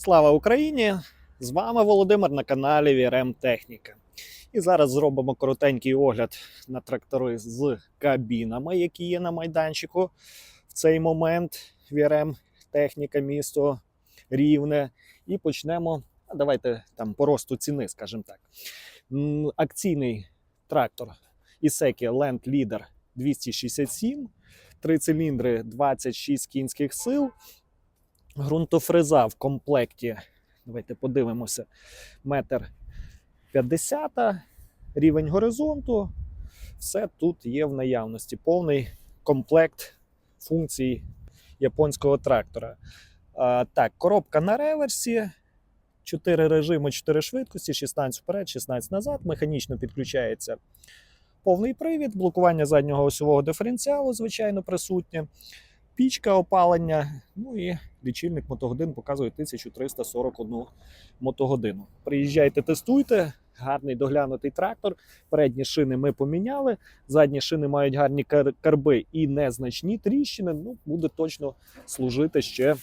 Слава Україні! З вами Володимир на каналі VRM Техніка. І зараз зробимо коротенький огляд на трактори з кабінами, які є на майданчику. В цей момент VRM Техніка, місто Рівне. І почнемо. Давайте там по росту ціни, скажімо так. Акційний трактор Ісекі Land Leader 267, три циліндри 26 кінських сил. Ґрунтофреза в комплекті. Давайте подивимося. Метр 50, рівень горизонту. Все тут є в наявності. Повний комплект функцій японського трактора. А, так, коробка на реверсі. 4 режими, 4 швидкості, 16 вперед, 16 назад. Механічно підключається повний привід, блокування заднього осьового диференціалу, звичайно, присутнє пічка опалення, ну і лічильник мотогодин показує 1341 мотогодину. Приїжджайте, тестуйте. Гарний доглянутий трактор. Передні шини ми поміняли. Задні шини мають гарні карби і незначні тріщини. Ну, буде точно служити ще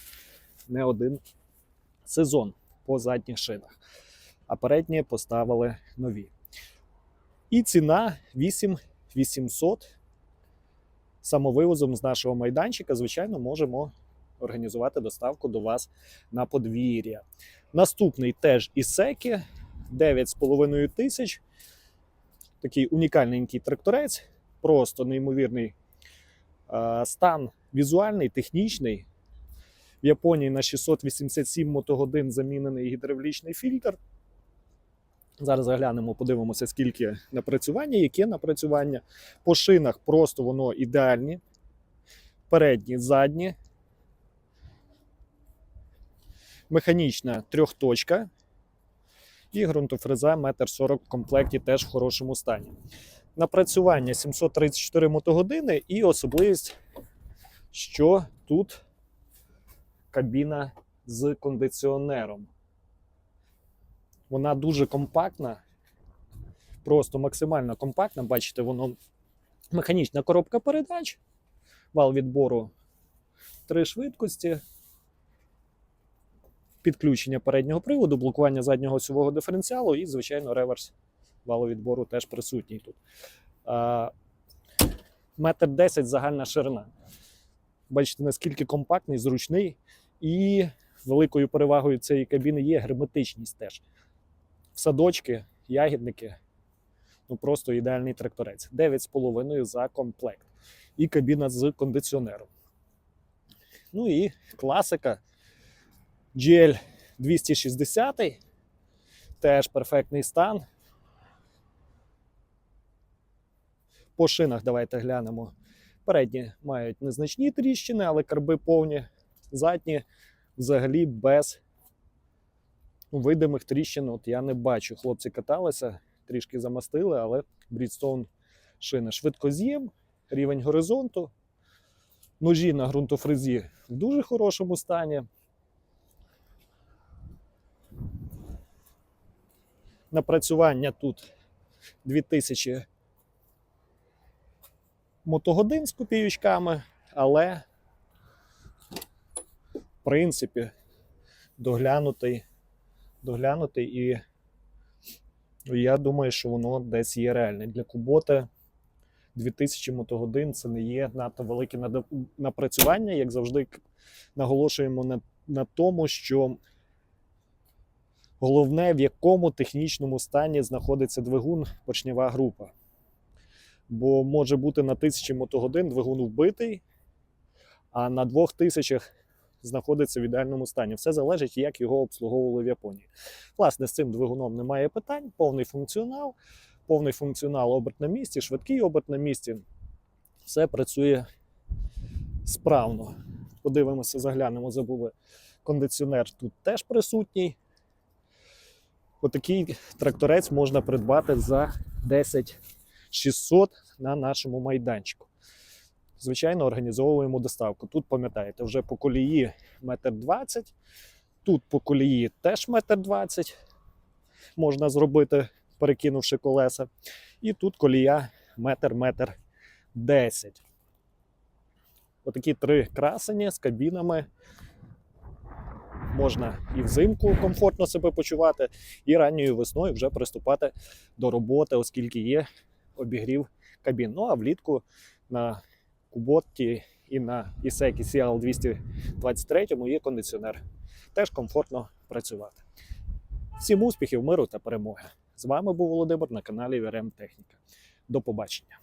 не один сезон по задніх шинах. А передні поставили нові. І ціна 8800 самовивозом з нашого майданчика, звичайно, можемо організувати доставку до вас на подвір'я. Наступний теж Ісекі 9,5 тисяч. Такий унікальненький тракторець, просто неймовірний е, стан візуальний, технічний. В Японії на 687 мотогодин замінений гідравлічний фільтр. Зараз заглянемо, подивимося, скільки напрацювання, яке напрацювання. По шинах просто воно ідеальні. Передні, задні. Механічна трьохточка. І ґрунтофреза 1,40 м в комплекті теж в хорошому стані. Напрацювання 734 мотогодини і особливість, що тут кабіна з кондиціонером. Вона дуже компактна, просто максимально компактна. Бачите, воно механічна коробка передач, вал відбору три швидкості, підключення переднього приводу, блокування заднього осьового диференціалу і, звичайно, реверс валовідбору теж присутній тут. Метр 10 загальна ширина. Бачите, наскільки компактний, зручний, і великою перевагою цієї кабіни є герметичність теж садочки, ягідники. Ну просто ідеальний тракторець. 9,5 за комплект. І кабіна з кондиціонером. Ну і класика GL 260. Теж перфектний стан. По шинах давайте глянемо. Передні мають незначні тріщини, але карби повні. Задні взагалі без видимих тріщин от я не бачу. Хлопці каталися, трішки замастили, але Брідстоун шини. Швидкоз'єм, рівень горизонту. Ножі на ґрунтофрезі в дуже хорошому стані. Напрацювання тут 2000 мотогодин з копійочками, але в принципі доглянутий доглянути, і я думаю, що воно десь є реальне. Для Кубота 2000 мотогодин це не є надто велике напрацювання, як завжди наголошуємо на, на тому, що головне, в якому технічному стані знаходиться двигун, поршнева група. Бо може бути на 1000 мотогодин двигун вбитий, а на 2000 знаходиться в ідеальному стані. Все залежить, як його обслуговували в Японії. Власне, з цим двигуном немає питань, повний функціонал, повний функціонал оберт на місці, швидкий оберт на місці. Все працює справно. Подивимося, заглянемо, забули. Кондиціонер тут теж присутній. Отакий тракторець можна придбати за 10 600 на нашому майданчику. Звичайно, організовуємо доставку. Тут, пам'ятаєте, вже по колії метр двадцять. Тут по колії теж метр двадцять можна зробити, перекинувши колеса. І тут колія метр метр десять. Отакі три красені з кабінами можна і взимку комфортно себе почувати, і ранньою весною вже приступати до роботи, оскільки є обігрів кабін. Ну а влітку на Куботті і на Ісекі CL 223 є кондиціонер. Теж комфортно працювати. Всім успіхів, миру та перемоги! З вами був Володимир на каналі VRM Техніка. До побачення.